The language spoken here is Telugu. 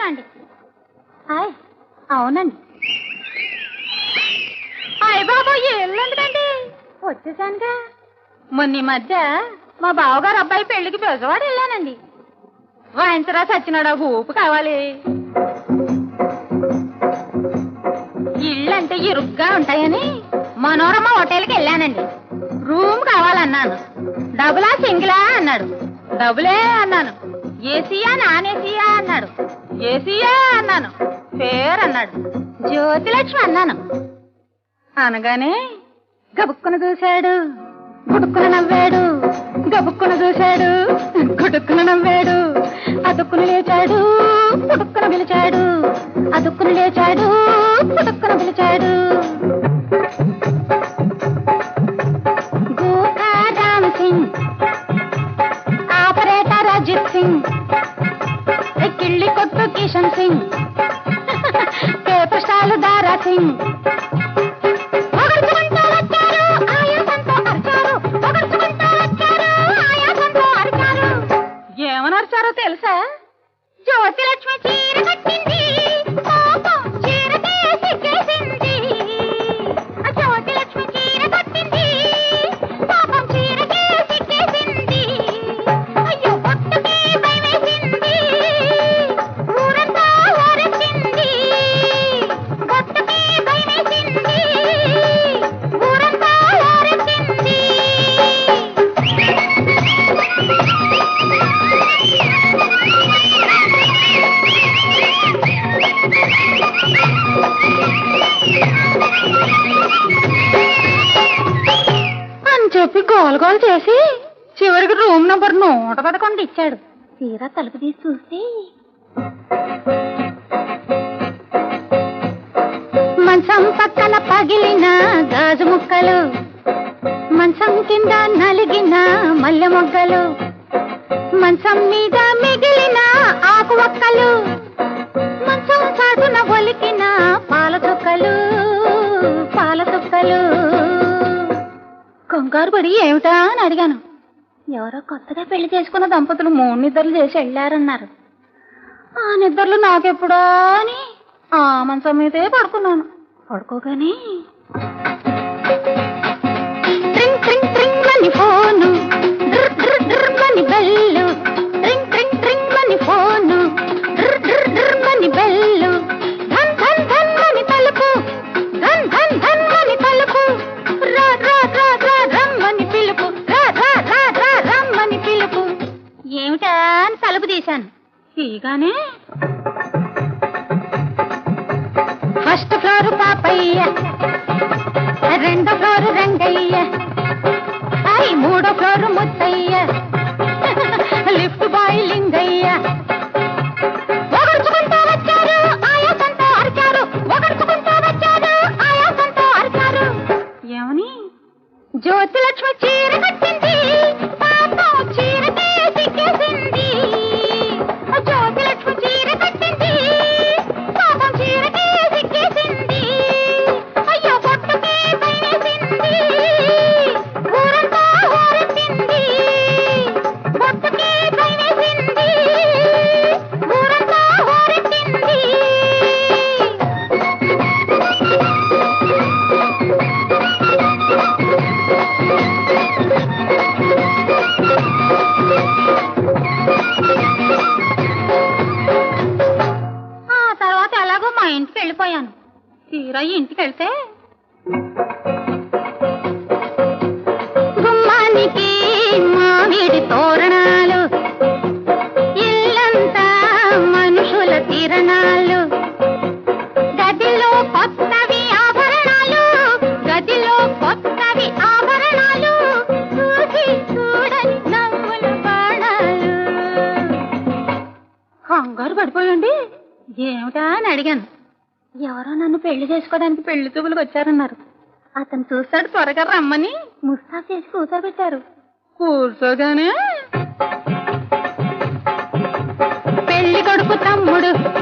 అండి హాయ్. అవునండి. అయ్య బాబా వచ్చేసానుగా. మొన్న ఈ మధ్య మా బావగారు అబ్బాయి పెళ్ళికి బెజవాడ వెళ్ళానండి. వాయించరా సచ్చినాడా ఊపు కావాలి. ఇళ్ళంటే అంటే ఇరుగ్గా ఉంటాయని మనోరమ హోటల్కి వెళ్ళానండి. రూమ్ కావాలన్నాను. డబులా సింగిలా అన్నాడు. డబులే అన్నాను. ఏసీయా నాన్ ఏసీయా అన్నాడు. జేసీయా అన్నాను. పేరు అన్నాడు. జ్యోతిలక్ష్మి అన్నాను. అనగానే గబుక్కున చూశాడు. గుడుక్కున నవ్వాడు. గబుక్కున చూశాడు. గుడుక్కున నవ్వాడు. అదుక్కున లేచాడు. పుడుక్కున పిలిచాడు. అదుక్కున లేచాడు. పుడుక్కున పిలిచాడు. ज्योतिलक्ष्मी जी। చెప్పి గోల గోల చేసి చివరికి రూమ్ నంబర్ నూట పదకొండు ఇచ్చాడు. తీరా తలుపు తీసి చూసి మంచం పక్కన పగిలిన గాజు ముక్కలు మంచం కింద నలిగిన మల్లె మొగ్గలు మంచం మీద మిగిలిన ఆకు ఒక్కలు మంచం చాటున ఒలికిన కంగారు పడి ఏమిటా అని అడిగాను. ఎవరో కొత్తగా పెళ్ళి చేసుకున్న దంపతులు మూడు నిద్రలు చేసి వెళ్ళారన్నారు. ఆ నిద్రలు నాకెప్పుడా అని ఆ మంచం మీదే పడుకున్నాను. పడుకోగానే ట్రింగ్ ట్రింగ్ ట్రింగ్ అని తీగానే ఫస్ట్ ఫ్లోర్ పాపయ్య రెండో ఫ్లోర్ రంగయ్య మూడో floor Muttayya lift boy Lingayya. ఒగర్చుకుంటూ తీరా ఇంటికి వెళ్తే గుమ్మానికి మామిడి తోరణాలు ఇల్లంతా మనుషుల తిరణాలు. గదిలో కొత్తవి ఆభరణాలు గదిలో కొత్తవి ఆభరణాలు. చూసి చూడని నవ్వులు బాణాలు. కంగారు పడిపోయండి ఏమిటా అని అడిగాను. ఎవరో నన్ను పెళ్ళి చేసుకోవడానికి పెళ్ళి చూపులకు వచ్చారన్నారు. అతను చూస్తాడు త్వరగా రమ్మని. ముస్తాఫ్ చేసి కూర్చోబెట్టారు. కూర్చోగానే పెళ్ళి కొడుకు తమ్ముడు